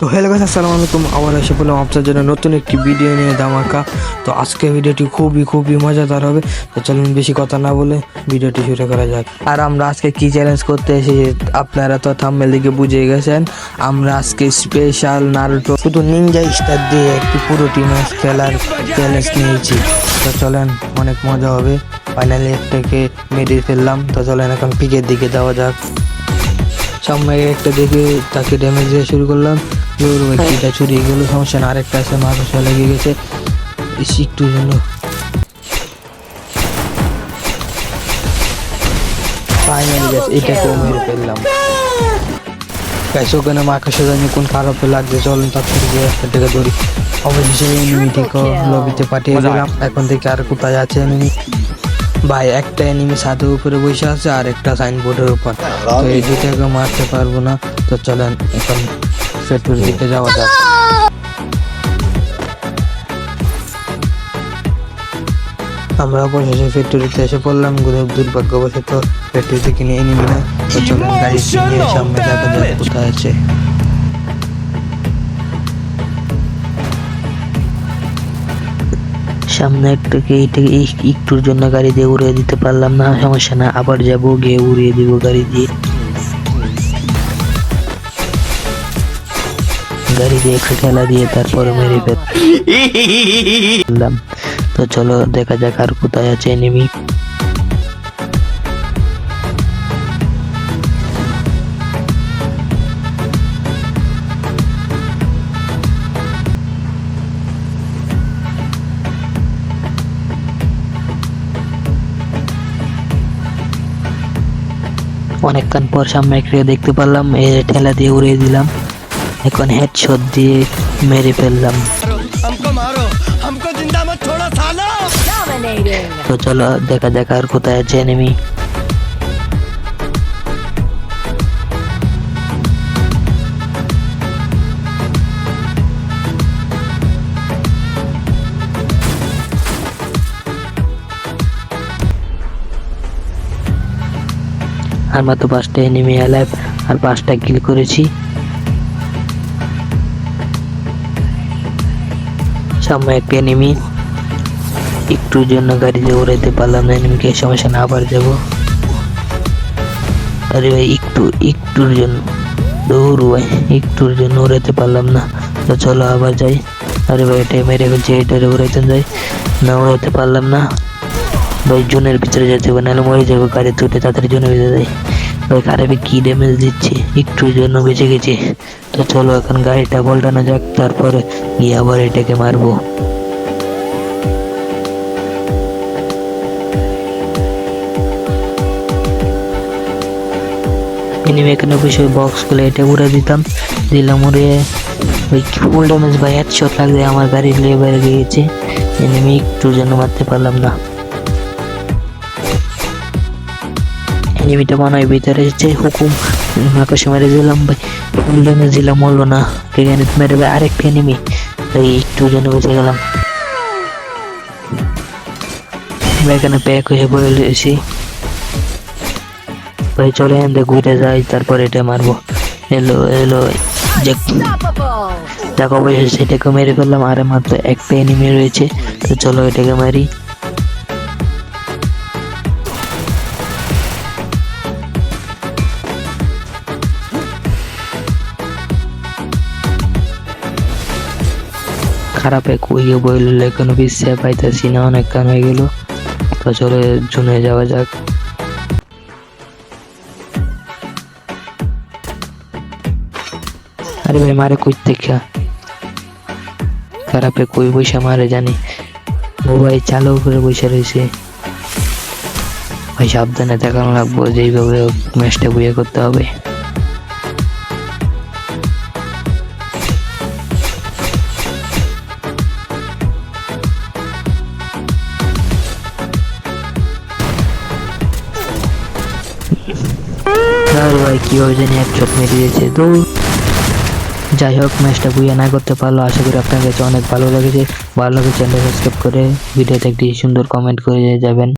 তো হ্যালো গাছ আসসালামু আলাইকুম। আবার এসে বললাম আপনার জন্য নতুন একটি ভিডিও নিয়ে ধামাকা। তো আজকে ভিডিওটি খুবই খুবই মজাদার হবে। তো চলুন বেশি কথা না বলে ভিডিওটি শুরু করা যাক। আর আমরা আজকে কি চ্যালেঞ্জ করতে এসেছি আপনারা তো থাম্বেল দিকে বুঝে গেছেন। আমরা আজকে স্পেশাল নারুটো শুধু নিনজা স্টার দিয়ে একটি পুরো টিম খেলার চ্যালেঞ্জ নিয়েছি। তো চলেন, অনেক মজা হবে। ফাইনালি একটাকে মেরে ফেললাম। তো চলেন এখন পিকের দিকে যাওয়া যাক। সামনে একটা দেখে তাকে ড্যামেজ দিয়ে শুরু করলাম। জোর ব্যক্তিটা চুরিয়ে গেলো সমস্যা না আরেকটা আছে মাথা লেগে গেছে। একটু জন্য ফাইনালি গেছে এটাকেও মেরে ফেললাম। গাইস ওখানে মাকাশে জানি কোন খারাপে লাগছে চলেন তার থেকে গিয়ে একটা থেকে ধরি অবশেষে এনিমিটিকে লবিতে পাঠিয়ে দিলাম। এখন থেকে আর কোথায় আছে এনিমি ভাই একটা এনিমি ছাদের উপরে বসে আছে আর একটা সাইনবোর্ডের উপর। তো এই দুটাকে মারতে পারব না। তো চলেন এখন দিকে যাওয়া যাক। আমরা অবশেষে ফ্যাক্টরিতে এসে পড়লাম। দুর্ভাগ্যবশত ফ্যাক্টরি থেকে নিয়ে নিবি না। তো চলেন গাড়ি নিয়ে সামনে দেখা যাক কোথায় আছে। সামনে একটুর জন্য গাড়ি দিয়ে উড়িয়ে দিতে পারলাম না? সমস্যা না আবার যাব গিয়ে উড়িয়ে দিব গাড়ি দিয়ে। গাড়ি দিয়ে একটু ঠেলা দিয়ে তারপরে মেরে ফেললাম। তো চলো দেখা যাক আর কোথায় আছে এনিমি অনেকক্ষণ পর সামনে একটা দেখতে পারলাম, এ ঠেলা দিয়ে উড়িয়ে দিলাম। এখন হেডশট দিয়ে মেরে ফেললাম। তো চলো, দেখা দেখা আর কোথায় আছে এনিমি আর মাত্র পাঁচটা এনিমি অ্যালাইভ আর পাঁচটা কিল করেছি। সামনে একটা এনিমি একটুর জন্য গাড়ি দিয়ে উড়াইতে পারলাম না এনিমিকে সমস্যা না আবার যাব। আরে ভাই, একটু, একটুর জন্য। দৌড় ভাই, একটুর জন্য উড়াইতে পারলাম না। তো চলো আবার যাই। আরে ভাই, এটাই মেরে ফেলছে, এটারে উড়াইতে যাই। না, উড়াইতে পারলাম না। ভাই, জুনের ভিতরে যেতে হবে, নাহলে মরে যাব গাড়ি তুটে তাড়াতাড়ি জুনের ভিতরে যাই। খারাপে কি ড্যামেজ দিচ্ছে? একটুর জন্য বেঁচে গেছে। তো চলো এখন গাড়িটা পাল্টানো যাক, তারপরে গিয়ে আবার এটাকে মারবো। এনিমি এখানে বসে বক্সগুলো এটা উড়ে দিতাম। দিলাম উড়ে, ওই ফুল ড্যামেজ বা হেডশট লাগবে আমার গাড়ির লেবার গিয়েছে। এনিমি একটুর জন্য মারতে পারলাম না। এনিমিটা মনে ভিতরে এসেছে হুকুম আকাশে মেরে দিলাম ভাই। ড্যামেজ দিলাম মরলো না। এখানে মেরে ভাই আরেকটা এনিমি তাই একটুর জন্য বেঁচে গেলাম। এখানে প্যাক হয়ে বলে এসেছি ভাই, চলে এখান ঘুরে যাই, তারপর এটা মারবো। এলো এলো। যে. দেখো অবশ্যই সেটাকে মেরে ফেললাম, আর মাত্র একটা এনিমি রয়েছে। তো চলো এটাকে মারি। খারাপে কুইয়ে বইল কোনো বিশ্বে পাইতেছি না, অনেক কান হয়ে গেল। তো চলো জুনে যাওয়া যাক। আরে ভাই, মারে কই দেখা খারাপে কই বসে মারে জানি। ও ভাই চালু করে বসে রয়েছে ভাই, সাবধানে দেখানো লাগবো, যেইভাবে ম্যাচটা বুয়ে করতে হবে। কীভাবে জানি এক চোট মেরে দিয়েছে। তো যাই হোক, ম্যাচটা বুঝে না করতে পারল। আশা করি আপনার কাছে অনেক ভালো লেগেছে। ভালো লাগে চ্যানেল সাবস্ক্রাইব করে ভিডিওতে একটি সুন্দর কমেন্ট করে যাবেন।